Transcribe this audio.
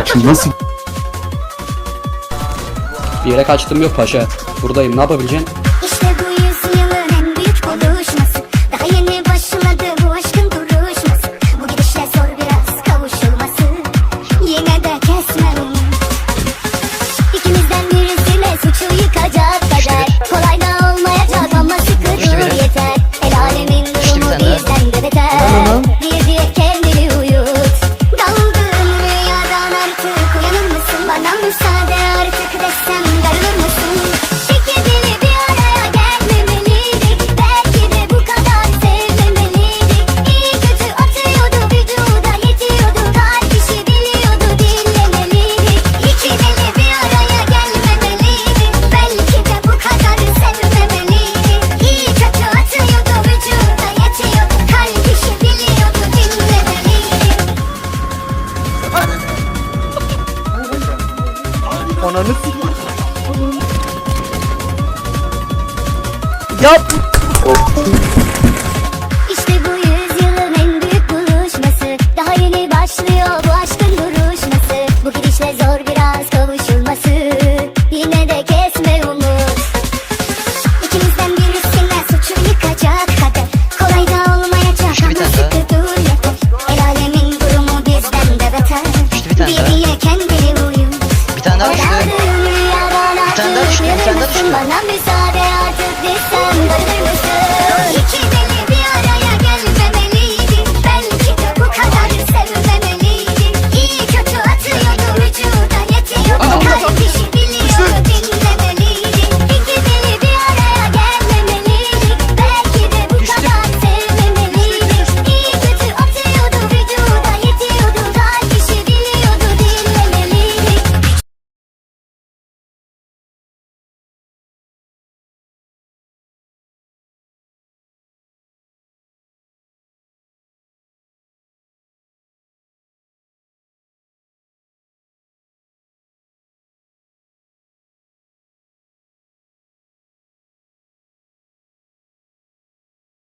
Açıl nasıl? Bir yere kaçtım yok paşa. Buradayım ne yapabileceksin? İşte Ananı Yap. İşte bu yüzyılın en büyük buluşması. Daha yeni başlıyor. Sen de düştün, sen de düştün. Bana müsaade artık desem,